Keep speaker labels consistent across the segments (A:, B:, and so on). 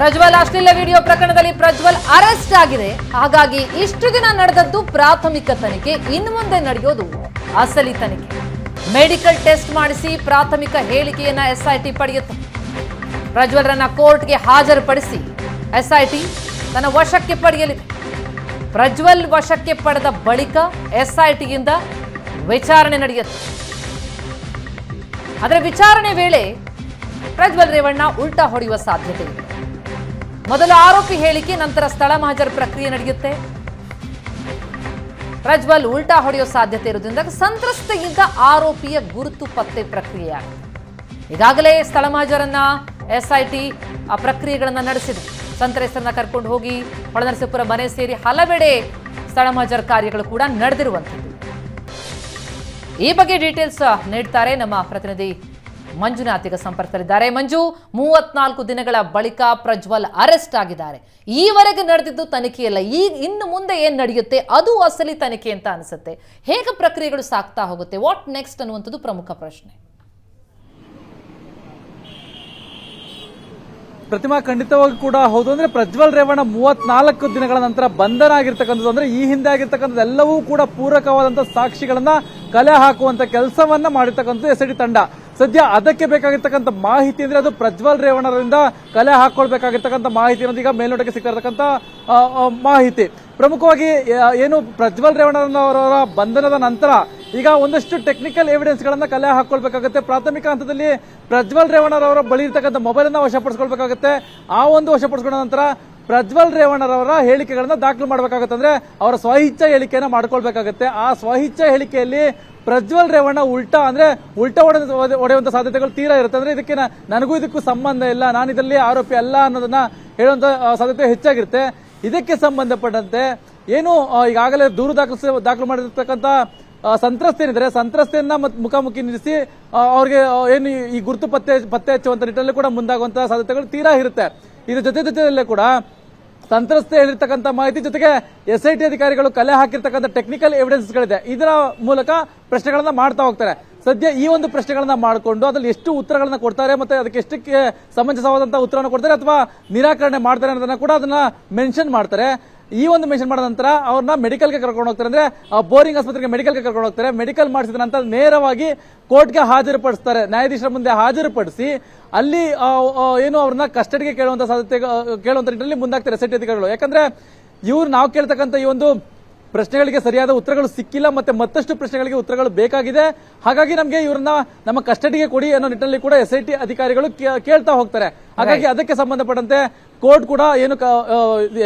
A: ಪ್ರಜ್ವಲ್ ಅಶ್ಲೀಲ ವಿಡಿಯೋ ಪ್ರಕರಣದಲ್ಲಿ ಪ್ರಜ್ವಲ್ ಅರೆಸ್ಟ್ ಆಗಿದೆ. ಹಾಗಾಗಿ ಇಷ್ಟು ದಿನ ನಡೆದದ್ದು ಪ್ರಾಥಮಿಕ ತನಿಖೆ ಇನ್ನು ಮುಂದೆ ನಡೆಯೋದು ಅಸಲಿ ತನಿಖೆ. ಮೆಡಿಕಲ್ ಟೆಸ್ಟ್ ಮಾಡಿಸಿ ಪ್ರಾಥಮಿಕ ಹೇಳಿಕೆಯನ್ನ ಎಸ್ಐಟಿ ಪಡೆಯುತ್ತೆ. ಪ್ರಜ್ವಲ್ರನ್ನ ಕೋರ್ಟ್ಗೆ ಹಾಜರುಪಡಿಸಿ ಎಸ್ಐಟಿ ತನ್ನ ವಶಕ್ಕೆ ಪಡೆಯಲಿದೆ. ಪ್ರಜ್ವಲ್ ವಶಕ್ಕೆ ಪಡೆದ ಬಳಿಕ ಎಸ್ಐಟಿಯಿಂದ ವಿಚಾರಣೆ ನಡೆಯುತ್ತೆ. ಆದರೆ ವಿಚಾರಣೆ ವೇಳೆ ಪ್ರಜ್ವಲ್ ರೇವಣ್ಣ ಉಲ್ಟಾ ಹೊಡೆಯುವ ಸಾಧ್ಯತೆ ಇದೆ. ಮೊದಲು ಆರೋಪಿ ಹೇಳಿಕೆ, ನಂತರ ಸ್ಥಳ ಮಹಾಜರ್ ಪ್ರಕ್ರಿಯೆ ನಡೆಯುತ್ತೆ. ಪ್ರಜ್ವಲ್ ಉಲ್ಟಾ ಹೊಡೆಯೋ ಸಾಧ್ಯತೆ ಇರುವುದರಿಂದ ಸಂತ್ರಸ್ತೆಯಿಂದ ಆರೋಪಿಯ ಗುರುತು ಪತ್ತೆ ಪ್ರಕ್ರಿಯೆ ಈಗಾಗಲೇ ಸ್ಥಳ ಮಹಾಜರನ್ನ ಎಸ್ಐಟಿ ಆ ಪ್ರಕ್ರಿಯೆಗಳನ್ನ ನಡೆಸಿದೆ. ಸಂತ್ರಸ್ತರನ್ನ ಕರ್ಕೊಂಡು ಹೋಗಿ ಹೊಳನರಸೀಪುರ ಮನೆ ಸೇರಿ ಹಲವೆಡೆ ಸ್ಥಳ ಮಹಾಜರ್ ಕಾರ್ಯಗಳು ಕೂಡ ನಡೆದಿರುವಂಥದ್ದು. ಈ ಬಗ್ಗೆ ಡೀಟೇಲ್ಸ್ ನೀಡ್ತಾರೆ ನಮ್ಮ ಪ್ರತಿನಿಧಿ ಮಂಜುನಾಥ್ ಈಗ ಸಂಪರ್ಕದಲ್ಲಿದ್ದಾರೆ. ಮಂಜು, ಮೂವತ್ನಾಲ್ಕು ದಿನಗಳ ಬಳಿಕ ಪ್ರಜ್ವಲ್ ಅರೆಸ್ಟ್ ಆಗಿದ್ದಾರೆ. ಈವರೆಗೆ ನಡೆದಿದ್ದು ತನಿಖೆಯಲ್ಲ ಈಗ ಇನ್ನು ಮುಂದೆ ಏನು ನಡೆಯುತ್ತೆ? ಅದು ಅಸಲಿ ತನಿಖೆ ಅಂತ ಅನಿಸುತ್ತೆ. ಹೇಗೆ ಪ್ರಕ್ರಿಯೆಗಳು ಸಾಕ್ತಾ ಹೋಗುತ್ತೆ? ವಾಟ್ ನೆಕ್ಸ್ಟ್ ಅನ್ನುವಂಥದ್ದು ಪ್ರಮುಖ ಪ್ರಶ್ನೆ.
B: ಪ್ರತಿಮಾ ಖಂಡಿತವಾಗಿ ಕೂಡ ಹೌದು. ಅಂದ್ರೆ ಪ್ರಜ್ವಲ್ ರೇವಣ್ಣ ಮೂವತ್ನಾಲ್ಕು ದಿನಗಳ ನಂತರ ಬಂಧನ ಆಗಿರ್ತಕ್ಕಂಥದ್ದು ಅಂದ್ರೆ ಈ ಹಿಂದೆ ಆಗಿರ್ತಕ್ಕಂಥದ್ದು ಎಲ್ಲವೂ ಕೂಡ ಪೂರಕವಾದಂತಹ ಸಾಕ್ಷಿಗಳನ್ನ ಕಲೆ ಹಾಕುವಂತ ಕೆಲಸವನ್ನ ಮಾಡಿರ್ತಕ್ಕಂಥದ್ದು ಎಸ್ ತಂಡ. ಸದ್ಯ ಅದಕ್ಕೆ ಬೇಕಾಗಿರ್ತಕ್ಕಂಥ ಮಾಹಿತಿ ಅಂದ್ರೆ ಅದು ಪ್ರಜ್ವಲ್ ರೇವಣ್ಣರಿಂದ ಕಲೆ ಹಾಕೊಳ್ಬೇಕಾಗಿರ್ತಕ್ಕಂಥ ಮಾಹಿತಿ ಅನ್ನೋದು ಈಗ ಮೇಲ್ನೋಟಕ್ಕೆ ಸಿಗ್ತಾ ಮಾಹಿತಿ. ಪ್ರಮುಖವಾಗಿ ಏನು ಪ್ರಜ್ವಲ್ ರೇವಣರವರ ಬಂಧನದ ನಂತರ ಈಗ ಒಂದಷ್ಟು ಟೆಕ್ನಿಕಲ್ ಎವಿಡೆನ್ಸ್ ಗಳನ್ನ ಕಲೆ ಹಾಕೊಳ್ಬೇಕಾಗುತ್ತೆ. ಪ್ರಾಥಮಿಕ ಹಂತದಲ್ಲಿ ಪ್ರಜ್ವಲ್ ರೇವಣ್ಣರವರ ಬಳಿ ಇರ್ತಕ್ಕಂಥ ಮೊಬೈಲ್ ಅನ್ನ ವಶಪಡಿಸ್ಕೊಳ್ಬೇಕಾಗುತ್ತೆ. ಆ ಒಂದು ವಶಪಡಿಸ್ಕೊಂಡ ನಂತರ ಪ್ರಜ್ವಲ್ ರೇವಣ್ಣರವರ ಹೇಳಿಕೆಗಳನ್ನ ದಾಖಲು ಮಾಡಬೇಕಾಗುತ್ತೆ ಅಂದ್ರೆ ಅವರ ಸ್ವಹಿಚ್ಛ ಹೇಳಿಕೆಯನ್ನ ಮಾಡ್ಕೊಳ್ಬೇಕಾಗುತ್ತೆ. ಆ ಸ್ವಹಿಚ್ಛ ಹೇಳಿಕೆಯಲ್ಲಿ ಪ್ರಜ್ವಲ್ ರೇವಣ್ಣ ಉಲ್ಟಾ ಅಂದ್ರೆ ಉಲ್ಟಾ ಹೊಡೆ ಹೊಡೆಯುವಂತ ಸಾಧ್ಯತೆಗಳು ತೀರಾ ಇರುತ್ತೆ. ಅಂದ್ರೆ ಇದಕ್ಕೆ ನನಗೂ ಇದಕ್ಕೂ ಸಂಬಂಧ ಇಲ್ಲ. ನಾನು ಇದರಲ್ಲಿ ಆರೋಪಿ ಅಲ್ಲ ಅನ್ನೋದನ್ನ ಹೇಳುವಂತ ಸಾಧ್ಯತೆ ಹೆಚ್ಚಾಗಿರುತ್ತೆ. ಇದಕ್ಕೆ ಸಂಬಂಧಪಟ್ಟಂತೆ ಏನು ಈಗಾಗಲೇ ದೂರು ದಾಖಲಿಸ ದಾಖಲು ಮಾಡಿರ್ತಕ್ಕಂಥ ಸಂತ್ರಸ್ತೇನಿದ್ರೆ ಸಂತ್ರಸ್ತೆಯನ್ನ ಮುಖಾಮುಖಿ ನಿಲ್ಲಿಸಿ ಅವ್ರಿಗೆ ಏನು ಈ- ಈ ಗುರುತು ಪತ್ತೆ ಪತ್ತೆ ಹಚ್ಚುವಂತ ನಿಟ್ಟಿನಲ್ಲಿ ಕೂಡ ಮುಂದಾಗುವಂತಹ ಸಾಧ್ಯತೆಗಳು ತೀರಾ ಇರುತ್ತೆ. ಇದ್ರ ಜೊತೆ ಜೊತೆಯಲ್ಲೇ ಕೂಡ ಸಂತ್ರಸ್ತೆ ಹೇಳಿರ್ತಕ್ಕಂಥ ಮಾಹಿತಿ ಜೊತೆಗೆ ಎಸ್ ಐ ಟಿ ಅಧಿಕಾರಿಗಳು ಕಲೆ ಹಾಕಿರ್ತಕ್ಕಂಥ ಟೆಕ್ನಿಕಲ್ ಎವಿಡೆನ್ಸ್ಗಳಿದೆ ಇದರ ಮೂಲಕ ಪ್ರಶ್ನೆಗಳನ್ನ ಮಾಡ್ತಾ ಹೋಗ್ತಾರೆ. ಸದ್ಯ ಈ ಒಂದು ಪ್ರಶ್ನೆಗಳನ್ನ ಮಾಡಿಕೊಂಡು ಅದ್ರಲ್ಲಿ ಎಷ್ಟು ಉತ್ತರಗಳನ್ನ ಕೊಡ್ತಾರೆ ಮತ್ತೆ ಅದಕ್ಕೆ ಎಷ್ಟಕ್ಕೆ ಸಮಂಜಸವಾದಂತಹ ಉತ್ತರವನ್ನು ಕೊಡ್ತಾರೆ ಅಥವಾ ನಿರಾಕರಣೆ ಮಾಡ್ತಾರೆ ಅನ್ನೋದನ್ನ ಕೂಡ ಅದನ್ನ ಮೆನ್ಷನ್ ಮಾಡ್ತಾರೆ. ಈ ಒಂದು ಮೆನ್ಷನ್ ಮಾಡಿದ ನಂತರ ಅವ್ರನ್ನ ಮೆಡಿಕಲ್ಗೆ ಕರ್ಕೊಂಡು ಹೋಗ್ತಾರೆ. ಅಂದ್ರೆ ಬೋರಿಂಗ್ ಆಸ್ಪತ್ರೆಗೆ ಮೆಡಿಕಲ್ಗೆ ಕರ್ಕೊಂಡು ಹೋಗ್ತಾರೆ. ಮೆಡಿಕಲ್ ಮಾಡಿಸಿದ ನಂತರ ನೇರವಾಗಿ ಕೋರ್ಟ್ಗೆ ಹಾಜರುಪಡಿಸ್ತಾರೆ. ನ್ಯಾಯಾಧೀಶರ ಮುಂದೆ ಹಾಜರುಪಡಿಸಿ ಅಲ್ಲಿ ಏನು ಅವ್ರನ್ನ ಕಸ್ಟಡಿಗೆ ಕೇಳುವಂತ ಸಾಧ್ಯತೆ ಕೇಳುವಂತ ನಿಟ್ಟಿನಲ್ಲಿ ಮುಂದಾಗ್ತಾರೆ ಎಸ್ ಅಧಿಕಾರಿಗಳು. ಯಾಕಂದ್ರೆ ಇವ್ರು ನಾವು ಕೇಳ್ತಕ್ಕಂಥ ಈ ಒಂದು ಪ್ರಶ್ನೆಗಳಿಗೆ ಸರಿಯಾದ ಉತ್ತರಗಳು ಸಿಕ್ಕಿಲ್ಲ ಮತ್ತೆ ಮತ್ತಷ್ಟು ಪ್ರಶ್ನೆಗಳಿಗೆ ಉತ್ತರಗಳು ಬೇಕಾಗಿದೆ. ಹಾಗಾಗಿ ನಮಗೆ ಇವ್ರನ್ನ ನಮ್ಮ ಕಸ್ಟಡಿಗೆ ಕೊಡಿ ಅನ್ನೋ ನಿಟ್ಟಿನಲ್ಲಿ ಕೂಡ ಎಸ್ ಐ ಟಿ ಅಧಿಕಾರಿಗಳು ಕೇಳ್ತಾ ಹೋಗ್ತಾರೆ. ಹಾಗಾಗಿ ಅದಕ್ಕೆ ಸಂಬಂಧಪಟ್ಟಂತೆ ಕೋರ್ಟ್ ಕೂಡ ಏನು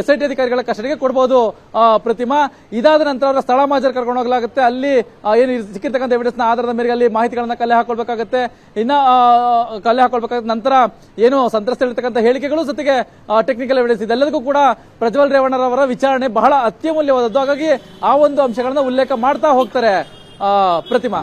B: ಎಸ್ ಐ ಟಿ ಅಧಿಕಾರಿಗಳ ಕಸ್ಟಡಿಗೆ ಕೊಡಬಹುದು ಪ್ರತಿಮಾ. ಇದಾದ ನಂತರ ಅವರ ಸ್ಥಳ ಮಾಜರ್ ಕರ್ಕೊಂಡು ಹೋಗಲಾಗುತ್ತೆ. ಅಲ್ಲಿ ಏನು ಸಿಕ್ಕಿರ್ತಕ್ಕಂಥ ಎವಿಡೆನ್ಸ್ ಆಧಾರದ ಮೇರೆಗೆ ಅಲ್ಲಿ ಮಾಹಿತಿಗಳನ್ನ ಕಲೆ ಹಾಕೊಳ್ಬೇಕಾಗುತ್ತೆ. ಇನ್ನ ಕಲೆ ಹಾಕೊಳ್ಬೇಕಾಗುತ್ತೆ. ನಂತರ ಏನು ಸಂತ್ರಸ್ತರಿರ್ತಕ್ಕಂಥ ಹೇಳಿಕೆಗಳು ಜೊತೆಗೆ ಟೆಕ್ನಿಕಲ್ ಎವಿಡೆನ್ಸ್ ಇದೆಲ್ಲದಕ್ಕೂ ಕೂಡ ಪ್ರಜ್ವಲ್ ರೇವಣ್ಣರವರ ವಿಚಾರಣೆ ಬಹಳ ಅತ್ಯಮೂಲ್ಯವಾದದ್ದು. ಹಾಗಾಗಿ ಆ ಒಂದು ಅಂಶಗಳನ್ನ ಉಲ್ಲೇಖ ಮಾಡ್ತಾ ಹೋಗ್ತಾರೆ ಪ್ರತಿಮಾ.